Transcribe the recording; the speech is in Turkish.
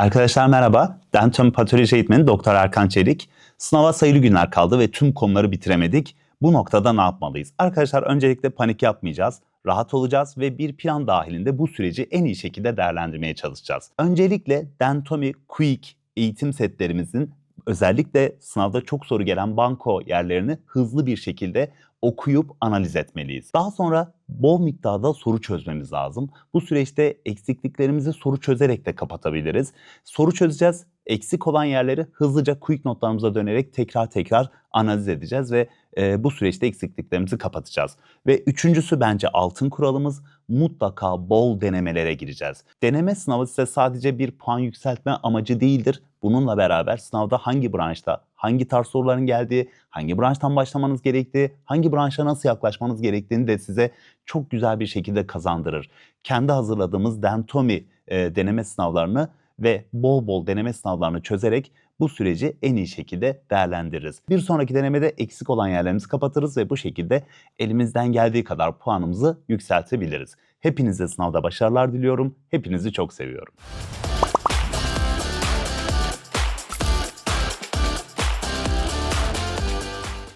Arkadaşlar merhaba. Dentom Patoloji Eğitmeni Doktor Erkan Çelik. Sınava sayılı günler kaldı ve tüm konuları bitiremedik. Bu noktada ne yapmalıyız? Arkadaşlar öncelikle panik yapmayacağız. Rahat olacağız ve bir plan dahilinde bu süreci en iyi şekilde değerlendirmeye çalışacağız. Öncelikle Dentomi Quick eğitim setlerimizin özellikle sınavda çok soru gelen banko yerlerini hızlı bir şekilde okuyup analiz etmeliyiz. Daha sonra bol miktarda soru çözmemiz lazım. Bu süreçte eksikliklerimizi soru çözerek de kapatabiliriz. Soru çözeceğiz. Eksik olan yerleri hızlıca quick notlarımıza dönerek tekrar tekrar analiz edeceğiz ve e, bu süreçte eksikliklerimizi kapatacağız. Ve üçüncüsü bence altın kuralımız mutlaka bol denemelere gireceğiz. Deneme sınavı size sadece bir puan yükseltme amacı değildir. Bununla beraber sınavda hangi branşta, hangi tarz soruların geldiği, hangi branştan başlamanız gerektiği, hangi branşa nasıl yaklaşmanız gerektiğini de size çok güzel bir şekilde kazandırır. Kendi hazırladığımız Dentomi e, deneme sınavlarını ve bol bol deneme sınavlarını çözerek bu süreci en iyi şekilde değerlendiririz. Bir sonraki denemede eksik olan yerlerimizi kapatırız ve bu şekilde elimizden geldiği kadar puanımızı yükseltebiliriz. Hepinize sınavda başarılar diliyorum. Hepinizi çok seviyorum.